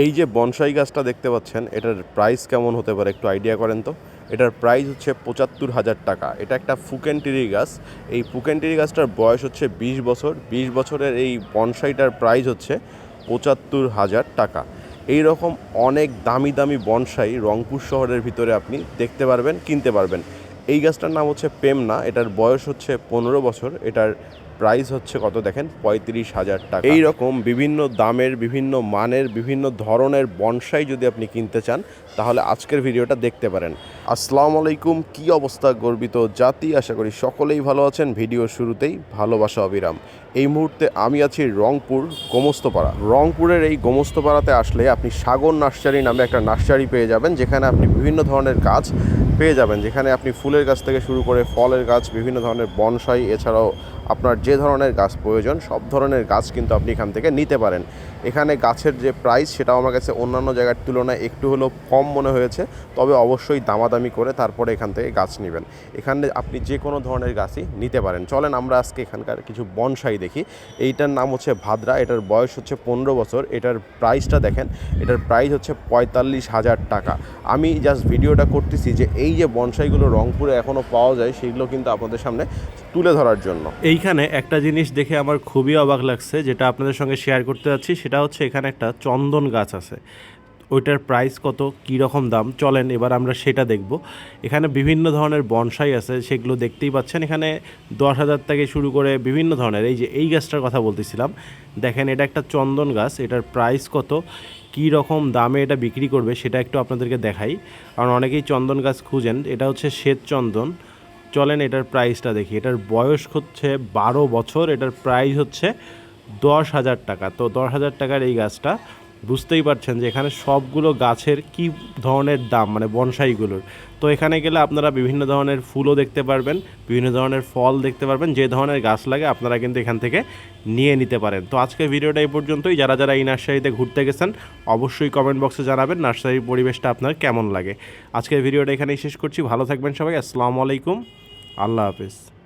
এই যে বনসাই গাছটা দেখতে পাচ্ছেন, এটার প্রাইস কেমন হতে পারে একটু আইডিয়া করেন তো? এটার প্রাইস হচ্ছে পঁচাত্তর হাজার টাকা। এটা একটা ফুকেনটিরি গাছ। এই ফুকেনটিরি গাছটার বয়স হচ্ছে বিশ বছর। বিশ বছরের এই বনসাইটার প্রাইস হচ্ছে পঁচাত্তর হাজার টাকা। এই রকম অনেক দামি দামি বনসাই রংপুর শহরের ভিতরে আপনি দেখতে পারবেন, কিনতে পারবেন। এই গাছটার নাম হচ্ছে পেমনা। এটার বয়স হচ্ছে পনেরো বছর। এটার প্রাইস হচ্ছে কত দেখেন? পঁয়ত্রিশ হাজার টাকা। এই রকম বিভিন্ন দামের, বিভিন্ন মানের, বিভিন্ন ধরনের বনসাই যদি আপনি কিনতে চান, তাহলে আজকের ভিডিওটা দেখতে পারেন। আসসালামু আলাইকুম, কি অবস্থা গর্বিত জাতি? আশা করি সকলেই ভালো আছেন। ভিডিও শুরুতেই ভালোবাসা অবিরাম। এই মুহূর্তে আমি আছি রংপুর গোমস্তপাড়া। রংপুরের এই গোমস্তপাড়াতে আসলে আপনি সাগর নার্সারি নামে একটা নার্সারি পেয়ে যাবেন, যেখানে আপনি বিভিন্ন ধরনের গাছ পেয়ে যাবেন, যেখানে আপনি ফুলের গাছ থেকে শুরু করে ফলের গাছ, বিভিন্ন ধরনের বনসাই, এছাড়াও আপনার যে ধরনের গাছ প্রয়োজন, সব ধরনের গাছ কিন্তু আপনি এখান থেকে নিতে পারেন। এখানে গাছের যে প্রাইস সেটাও আমার কাছে অন্যান্য জায়গার তুলনায় একটু হলেও কম মনে হয়েছে, তবে অবশ্যই দামাদামি করে তারপরে এখান থেকে গাছ নেবেন। এখানে আপনি যে কোনো ধরনের গাছই নিতে পারেন। চলেন আমরা আজকে এখানকার কিছু বনসাই দেখি। এইটার নাম হচ্ছে ভাদ্রা, এটার বয়স হচ্ছে পনেরো বছর, এটার প্রাইসটা দেখেন, এটার প্রাইস হচ্ছে পঁয়তাল্লিশ হাজার টাকা। আমি জাস্ট ভিডিওটা করতেছি যে এই যে বনসাইগুলো রংপুরে এখনও পাওয়া যায়, সেগুলো কিন্তু আপনাদের সামনে তুলে ধরার জন্য। এইখানে একটা জিনিস দেখে আমার খুবই অবাক লাগছে, যেটা আপনাদের সঙ্গে শেয়ার করতে যাচ্ছি, সেটা হচ্ছে এখানে একটা চন্দন গাছ আছে। ওইটার প্রাইস কত কী রকম দাম, চলেন এবার আমরা সেটা দেখব। এখানে বিভিন্ন ধরনের বনসাই আছে, সেগুলো দেখতেই পাচ্ছেন। এখানে দশ হাজার থেকে শুরু করে বিভিন্ন ধরনের, এই যে এই গাছটার কথা বলতেছিলাম। দেখেন, এটা একটা চন্দন গাছ, এটার প্রাইস কত কী রকম দামে এটা বিক্রি করবে সেটা একটু আপনাদেরকে দেখাই। কারণ অনেকেই চন্দন গাছ খুঁজেন, এটা হচ্ছে শ্বেত চন্দন। চলেন এটার প্রাইসটা দেখি, এটার বয়স হচ্ছে বারো বছর, এটার প্রাইস হচ্ছে দশ হাজার টাকা। তো দশ হাজার টাকার এই গাছটা বুঝতেই পারছেন যে এখানে সবগুলো গাছের কি ধরনের দাম মানে বনসাইগুলোর। তো এখানে গেলে আপনারা বিভিন্ন ধরনের ফুলও দেখতে পারবেন, বিভিন্ন ধরনের ফল দেখতে পারবেন, যে ধরনের গাছ লাগে আপনারা কিন্তু এখান থেকে নিয়ে নিতে পারেন। তো আজকের ভিডিওটা এই পর্যন্তই। যারা যারা এই নার্সারিতে ঘুরতে গেছেন, অবশ্যই কমেন্ট বক্সে জানাবেন নার্সারির পরিবেশটা আপনার কেমন লাগে। আজকের ভিডিওটা এখানেই শেষ করছি। ভালো থাকবেন সবাই। আসসালামু আলাইকুম। আল্লাহ হাফেজ।